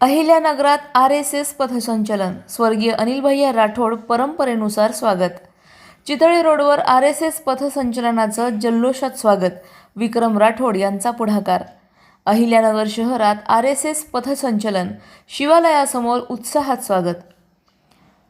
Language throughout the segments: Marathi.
अहिल्यानगरात आर एस एस पथसंचलन. स्वर्गीय अनिल भैया राठोड परंपरेनुसार स्वागत. चितळी रोडवर आर एस एस पथसंचलनाचं जल्लोषात स्वागत विक्रम राठोड यांचा पुढाकार. अहिल्यानगर शहरात आर एस एस पथसंचलन शिवालयासमोर उत्साहात स्वागत.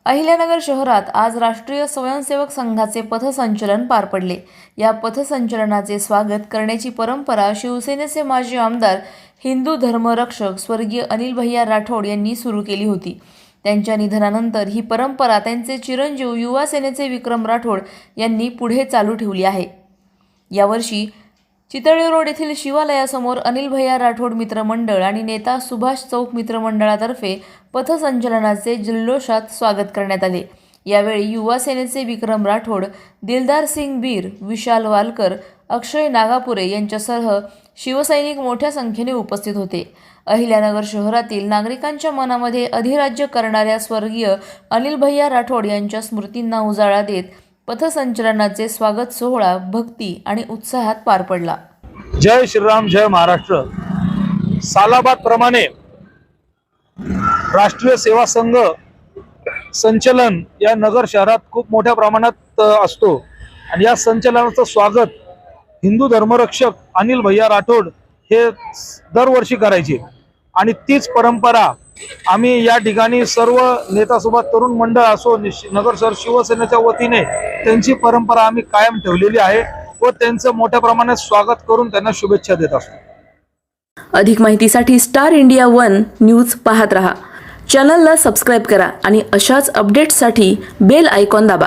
अहिल्यानगर शहरात आज राष्ट्रीय स्वयंसेवक संघाचे पथसंचलन पार पडले. या पथसंचलनाचे स्वागत करण्याची परंपरा शिवसेनेचे माजी आमदार हिंदू धर्मरक्षक स्वर्गीय अनिल भैया राठोड यांनी सुरू केली होती. त्यांच्या निधनानंतर ही परंपरा त्यांचे चिरंजीव युवा सेनेचे विक्रम राठोड यांनी पुढे चालू ठेवली आहे. यावर्षी चितळे रोड येथील शिवालयासमोर अनिल भैया राठोड मित्रमंडळ आणि नेता सुभाष चौक मित्रमंडळातर्फे पथसंचलनाचे जल्लोषात स्वागत करण्यात आले. यावेळी युवा सेनेचे विक्रम राठोड दिलदार सिंग बीर विशाल वालकर अक्षय नागापुरे यांच्यासह शिवसैनिक मोठ्या संख्येने उपस्थित होते. अहिल्यानगर शहरातील नागरिकांच्या मनामध्ये अधिराज्य करणाऱ्या स्वर्गीय अनिल भैया राठोड यांच्या स्मृतींना उजाळा देत पथसंचलनाचे स्वागत सोहळा भक्ती आणि उत्साहात पार पडला. जय श्रीराम जय महाराष्ट्र. सालाबाद प्रमाणे राष्ट्रीय सेवा संघ संचलन या नगर शहरात खूप मोठ्या प्रमाणात असतो. आणि या संचलनाचं स्वागत हिंदू धर्मरक्षक अनिल भैया राठोड हे दरवर्षी करायचे. आणि तीच परंपरा आम्ही या ठिकाणी सर्व नेतासोबत तरुण मंडळ असो निश- नगर शहर शिवसेनेच्या वतीने त्यांची परंपरा आम्ही कायम ठेवलेली आहे व त्यांचं मोठ्या प्रमाणात स्वागत करून त्यांना शुभेच्छा देत असतो. अधिक माहितीसाठी स्टार इंडिया वन न्यूज पाहत रहा. चॅनलला सबस्क्राईब करा आणि अशाच अपडेट्ससाठी बेल आयकॉन दाबा.